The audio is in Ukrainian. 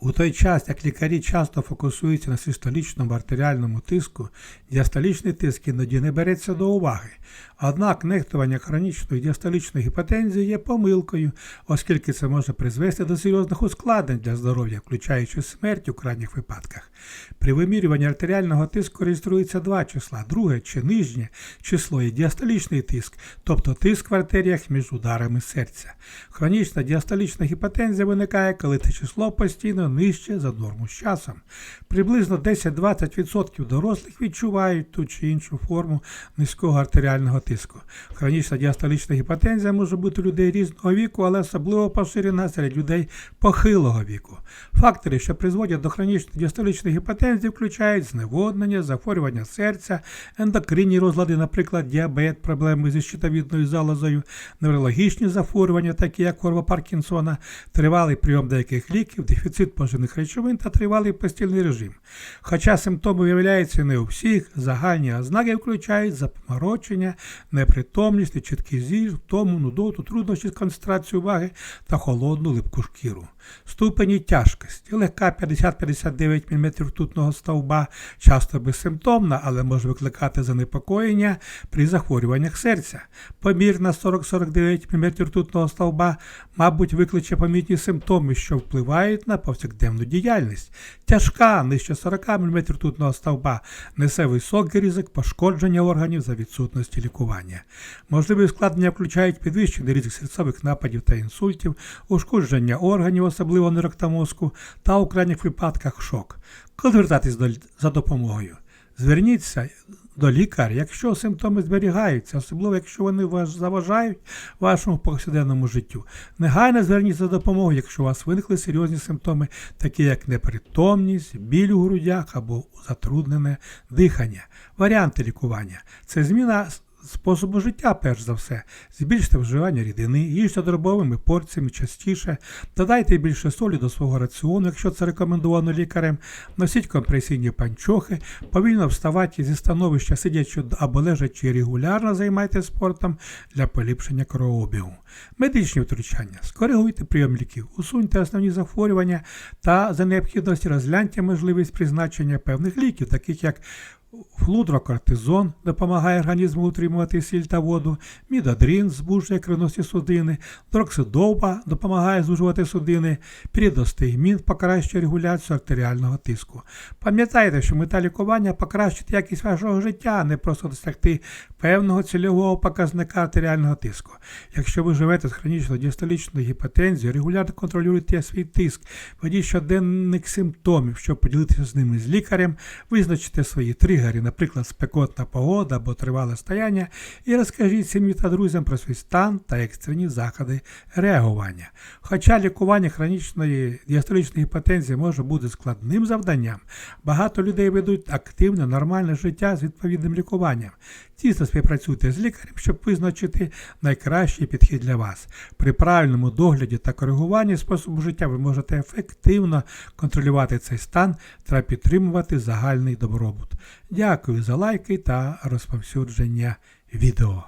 У той час, як лікарі часто фокусуються на систолічному артеріальному тиску, діастолічний тиск іноді не береться до уваги. Однак нехтування хронічної діастолічної гіпотензії є помилкою, оскільки це може призвести до серйозних ускладнень для здоров'я, включаючи смерть у крайніх випадках. При вимірюванні артеріального тиску реєструється два числа. Друге чи нижнє число є діастолічний тиск, тобто тиск в артеріях між ударами серця. Хронічна діастолічна гіпотензія виникає, коли це число постійно нижче за норму з часом. Приблизно 10-20% дорослих відчувають ту чи іншу форму низького артеріального тиску. Хронічна діастолічна гіпотензія може бути у людей різного віку, але особливо поширена серед людей похилого віку. Фактори, що призводять до хронічної діастолічної гіпотензії, включають зневоднення, захворювання серця, ендокринні розлади, наприклад, діабет, проблеми зі щитовідною залозою, неврологічні захворювання, такі як хвороба Паркінсона, тривалий прийом деяких ліків, дефіцит поживних речовин та тривалий постільний режим. Хоча симптоми виявляються не у всіх, загальні ознаки включають запоморочення, непритомність, нечіткий зір, втому, нудоту, труднощі з концентрацією уваги та холодну липку шкіру. Ступені тяжкості. Легка 50-59 мм ртутного стовба, часто безсимптомна, але може викликати занепокоєння при захворюваннях серця. Помірна 40-49 мм ртутного стовба, мабуть, викличе помітні симптоми, що впливають на повсякденну діяльність. Тяжка нижче 40 мм ртутного стовба несе високий ризик пошкодження органів за відсутності лікування. Можливі ускладнення включають підвищений ризик серцевих нападів та інсультів, ушкодження органів, особливо мозку, та у крайніх випадках шок. Коли звертатись за допомогою? Зверніться до лікаря, якщо симптоми зберігаються, особливо якщо вони вас заважають вашому повсякденному життю. Негайно зверніться за допомогою, якщо у вас виникли серйозні симптоми, такі як непритомність, біль у грудях або затруднене дихання. Варіанти лікування це зміна способу життя, перш за все, збільште вживання рідини, їжте дробовими порціями частіше, додайте більше солі до свого раціону, якщо це рекомендовано лікарем, носіть компресійні панчохи, повільно вставайте зі становища, сидячи або лежачи регулярно займайте спортом для поліпшення кровообігу. Медичні втручання. Скоригуйте прийом ліків, усуньте основні захворювання та за необхідності розгляньте можливість призначення певних ліків, таких як Флудрокортизон допомагає організму утримувати сіль та воду, мідодрін збуджує кровоносні судини, дроксидовба допомагає звужувати судини, пірідостигмін покращує регуляцію артеріального тиску. Пам'ятайте, що мета лікування покращити якість вашого життя, а не просто досягти певного цільового показника артеріального тиску. Якщо ви живете з хронічною діастолічною гіпотензією, регулярно контролюйте свій тиск, ведіть щоденник симптомів, щоб поділитися з ними з лікарем, визначите свої тригери, наприклад, спекотна погода або тривале стояння, і розкажіть сім'ї та друзям про свій стан та екстрені заходи реагування. Хоча лікування хронічної діастолічної гіпотензії може бути складним завданням, багато людей ведуть активне, нормальне життя з відповідним лікуванням. Тісно співпрацюйте з лікарем, щоб визначити найкращий підхід для вас. При правильному догляді та коригуванні способу життя ви можете ефективно контролювати цей стан та підтримувати загальний добробут. Дякую за лайки та розповсюдження відео.